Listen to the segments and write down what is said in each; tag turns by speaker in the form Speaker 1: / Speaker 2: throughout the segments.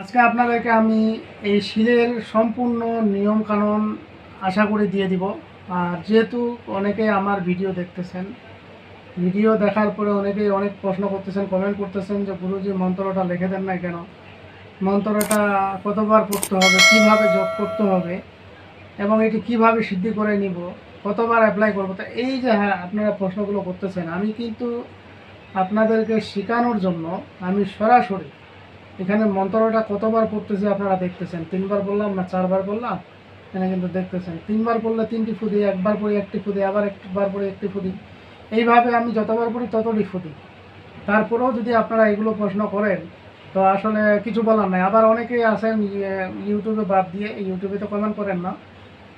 Speaker 1: আজকে আপনাদেরকে আমি এই শিলের সম্পূর্ণ নিয়মকানুন আশা করি দিয়ে দিব। আর যেহেতু অনেকে আমার ভিডিও দেখতেছেন, ভিডিও দেখার পরে অনেকেই অনেক প্রশ্ন করতেছেন কমেন্ট করতেছেন যে, গুরুজি, মন্ত্রটা লিখে দেন না কেন? মন্ত্রটা কতবার পড়তে হবে? কীভাবে যোগ করতে হবে? এবং এটি কীভাবে সিদ্ধি করে নিব? কতবার অ্যাপ্লাই করব? তা এই যে হ্যাঁ আপনারা প্রশ্নগুলো করতেছেন, আমি কিন্তু আপনাদেরকে শেখানোর জন্য আমি সরাসরি এখানে মন্ত্রটা কতবার পড়তেছি আপনারা দেখতেছেন? তিনবার বললাম না চারবার বললাম এখানে কিন্তু দেখতেছেন। তিনবার পড়লে তিনটি ফুদি, একবার পড়ি একটি ফুদি, আবার একবার পড়ি একটি ফুদি। এইভাবে আমি যতবার পড়ি ততটি ফুদি। তারপরেও যদি আপনারা এগুলো প্রশ্ন করেন, তো আসলে কিছু বলার নাই। আবার অনেকেই আছেন, ইয়ে- ইউটিউবে বাদ দিয়ে ইউটিউবে তো কমেন্ট করেন না।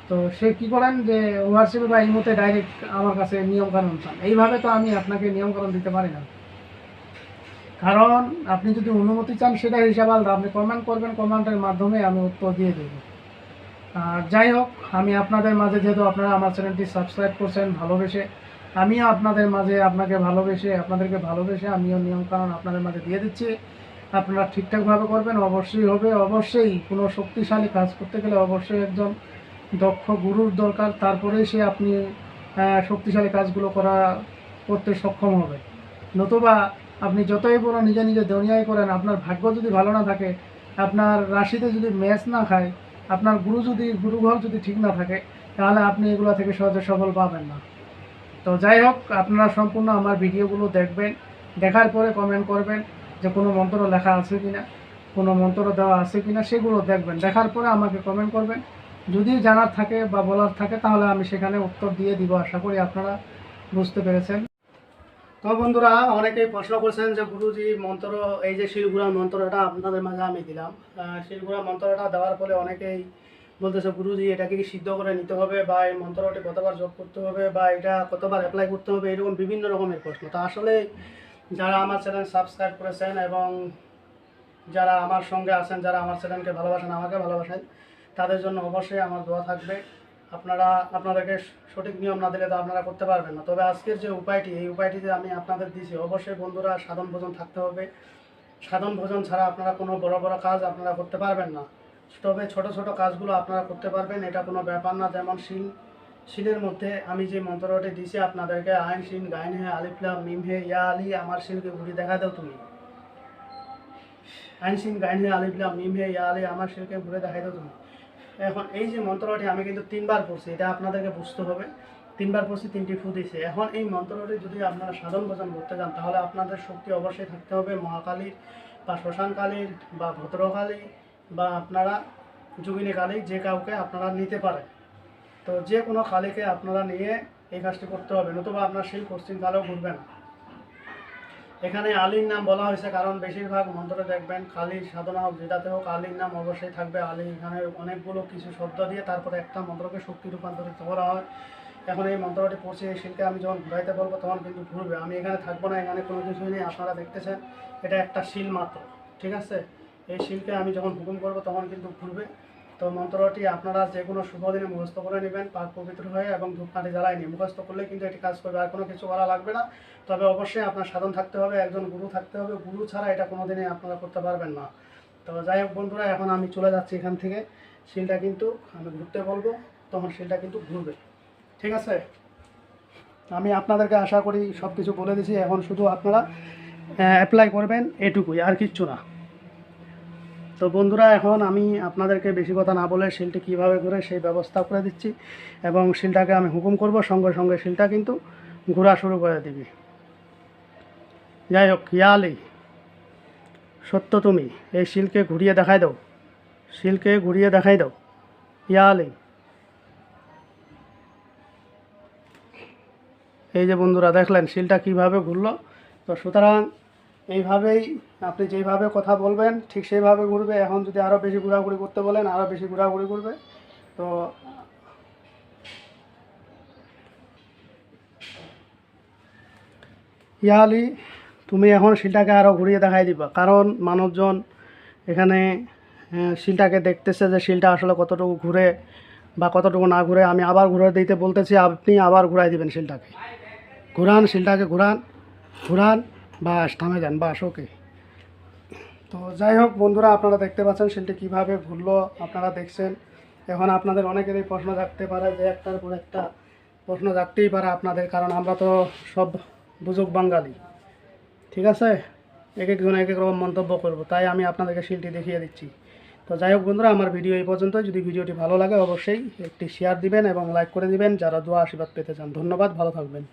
Speaker 1: তো সে কি করেন যে হোয়াটসঅ্যাপে বা ইমোতে ডাইরেক্ট আমার কাছে নিয়মকানুন চান। এইভাবে তো আমি আপনাকে নিয়মকানুন দিতে পারি না। কারণ আপনি যদি অনুমতি চান, সেটা হিসাবে আলাদা। আপনি কমেন্ট করবেন কমেন্টের মাধ্যমে আমি উত্তর দিয়ে দেবো। আর যাই হোক, আমি আপনাদের মাঝে, যেহেতু আপনারা আমার চ্যানেলটি সাবস্ক্রাইব করছেন ভালোবেসে, আমিও আপনাদের মাঝে আপনাকে ভালোবেসে, আপনাদেরকে ভালোবেসে আমিও নিয়মকানুন আপনাদের মাঝে দিয়ে দিচ্ছি। আপনারা ঠিকঠাকভাবে করবেন, অবশ্যই হবে। অবশ্যই কোনো শক্তিশালী কাজ করতে গেলে অবশ্যই একজন দক্ষ গুরুর দরকার। তারপরেই সে আপনি শক্তিশালী কাজগুলো করা, করতে সক্ষম হবে। নতুবা আপনি যতই বড় নিজে নিজে দুনিয়ায় করেন, আপনার ভাগ্য যদি ভালো না থাকে, আপনার রাশিতে যদি ম্যাচ না খায়, আপনার গুরু যদি, গুরুঘর যদি ঠিক না থাকে, তাহলে আপনি এগুলো থেকে সহজে সফল পাবেন না। তো যাই হোক, আপনারা সম্পূর্ণ আমার ভিডিওগুলো দেখবেন, দেখার পরে কমেন্ট করবেন যে কোনো মন্ত্র লেখা আছে কি না কোনো মন্ত্র দেওয়া আছে কি না সেগুলো দেখবেন। দেখার পরে আমাকে কমেন্ট করবেন। যদি জানার থাকে বা বলার থাকে, তাহলে আমি সেখানে উত্তর দিয়ে দিব, আশা করি আপনারা বুঝতে পেরেছেন। তো বন্ধুরা, অনেকেই প্রশ্ন করছেন যে গুরুজি মন্ত্র, এই যে শিলগুড়া মন্ত্রটা আপনাদের মাঝে আমি দিলাম। শিলগুড়া মন্ত্রটা দেওয়ার ফলে অনেকেই বলতেছে, গুরুজি এটাকে কি সিদ্ধ করে নিতে হবে বা এই মন্ত্রটি কতবার যোগ করতে হবে বা এটা কতবার অ্যাপ্লাই করতে হবে? এরকম বিভিন্ন রকমের প্রশ্ন। তা আসলে যারা আমার চ্যানেল সাবস্ক্রাইব করেছেন এবং যারা আমার সঙ্গে আছেন, যারা আমার চ্যানেলকে ভালোবাসেন, আমাকে ভালোবাসেন, তাদের জন্য অবশ্যই আমার দোয়া থাকবে। আপনারা, আপনাদেরকে সঠিক নিয়ম না দিলে তো আপনারা করতে পারবেন না। তবে আজকের যে উপায়টি, এই উপায়টি যে আমি আপনাদের দিছি। অবশ্যই বন্ধুরা, সাধন ভোজন থাকতে হবে। সাধন ভোজন ছাড়া আপনারা কোনো বড় বড় কাজ আপনারা করতে পারবেন না। তবে ছোট ছোট কাজগুলো আপনারা করতে পারবেন, এটা কোনো ব্যাপার না। যেমন শিল, শিলের মধ্যে আমি যে মন্ত্রটি দিছি আপনাদেরকে, আইন শিন গাইন হে আলিফলাম মিম হে, ইয়া আলি, আমার শিলকে ঘুরি দেখা দাও তুমি। আইন শিন গাইন হে আলিফলাম মিম হে, ইয়া আলি, আমার শিলকে ঘুরে দেখাই দাও তুমি। এখন এই যে মন্ত্রটি আমি কিন্তু তিনবার পড়ছি, এটা আপনাদেরকে বুঝতে হবে। তিনবার পড়ছি, তিনটি ফু দিছে এখন এই মন্ত্রটি যদি আপনারা সাধন ভোজন করতে যান, তাহলে আপনাদের শক্তি অবশ্যই থাকতে হবে। মহাকালীর বা শ্মশানকালীর বা ভদ্রকালী বা আপনারা যোগিনী কালী যে কাউকে আপনারা নিতে পারেন। তো যে কোনো কালীকে আপনারা নিয়ে এই কাজটি করতে হবে, নতুবা আপনার সেই পশ্চিম কালেও ঘুরবে না। এখানে আলীর নাম বলা হয়েছে, কারণ বেশিরভাগ মন্ত্রে দেখবেন কালীর সাধনা হোক, যেটাতে হোক আলীর নাম অবশ্যই থাকবে। আলী এখানে অনেকগুলো কিছু শব্দ দিয়ে তারপরে একটা মন্ত্রকে শক্তি রূপান্তরিত করা হয়। এখন এই মন্ত্রটি পড়ছে এই শিল্পে আমি যখন ঘুরাইতে বলব তখন কিন্তু ঘুরবে। আমি এখানে থাকব না, এখানে কোনো কিছুই নেই, আপনারা দেখতেছেন, এটা একটা শিল মাত্র, ঠিক আছে? এই শিলকে আমি যখন হুকুম করব, তখন কিন্তু ঘুরবে। তো মন্ত্রটি আপনারা যে কোনো শুভ দিনে মুখস্থ করে নেবেন, পাক পবিত্র হয়ে এবং ধূপকাঠি জ্বালায় নিয়ে। মুখস্থ করলে কিন্তু এটি কাজ করবে, আর কোনো কিছু করা লাগবে না। তবে অবশ্যই আপনার সাধন থাকতে হবে, একজন গুরু থাকতে হবে। গুরু ছাড়া এটা কোনো দিনে আপনারা করতে পারবেন না। তো যাই হোক বন্ধুরা, এখন আমি চলে যাচ্ছি এখান থেকে। শিলটা কিন্তু আমি ঘুরতে বলব, তখন শিলটা কিন্তু ঘুরবে। ঠিক আছে? আমি আপনাদেরকে আশা করি সব কিছু বলে দিয়েছি এখন শুধু আপনারা অ্যাপ্লাই করবেন এটুকুই, আর কিচ্ছু না। তো বন্ধুরা, এখন আমি আপনাদেরকে বেশি কথা না বলে শিলটি কীভাবে করে সেই ব্যবস্থা করে দিচ্ছি এবং শিলটাকে আমি হুকুম করব, সঙ্গে সঙ্গে শিলটা কিন্তু ঘোরা শুরু করে দিবি। যাই হোক ইয়ালি, সত্য তুমি, এই শিলকে ঘুরিয়ে দেখাই দাও। শিলকে ঘুরিয়ে দেখাই দাও, ইয়ালি। এই যে বন্ধুরা, দেখলেন শিলটা কীভাবে ঘুরলো? তো সুতরাং এইভাবেই আপনি যেইভাবে কথা বলবেন, ঠিক সেইভাবে ঘুরবে। এখন যদি আরও বেশি ঘোরাঘুরি করতে বলেন আরও বেশি ঘোরাঘুরি করবে। তো ইয়ালি তুমি এখন শিলটাকে আরও ঘুরিয়ে দেখাই দিবা। কারণ মানুষজন এখানে শিলটাকে দেখতেছে যে শিলটা আসলে কতটুকু ঘুরে বা কতটুকু না ঘুরে। আমি আবার ঘুরে দিতে বলতেছি, আপনি আবার ঘুরাই দিবেন শিলটাকে। ঘুরান শিলটাকে, ঘুরান ঘুরান। বাস, থামে যান, বাস ওকে তো যাই হোক বন্ধুরা, আপনারা দেখতে পাচ্ছেন শিলটি কীভাবে ঘুরলো, আপনারা দেখছেন। এখন আপনাদের অনেকেরই প্রশ্ন থাকতে পারে যে একটার পর একটা প্রশ্ন থাকতেই পারে আপনাদের, কারণ আমরা তো সব বুজুক বাঙালি। ঠিক আছে? এক একজন এক এক রকম মন্তব্য করব, তাই আমি আপনাদেরকে শিলটি দেখিয়ে দিচ্ছি। তো যাই হোক বন্ধুরা, আমার ভিডিও এই পর্যন্ত যদি ভিডিওটি ভালো লাগে অবশ্যই একটি শেয়ার দিবেন এবং লাইক করে দিবেন, যারা দোয়া আশীর্বাদ পেতে চান। ধন্যবাদ, ভালো থাকবেন।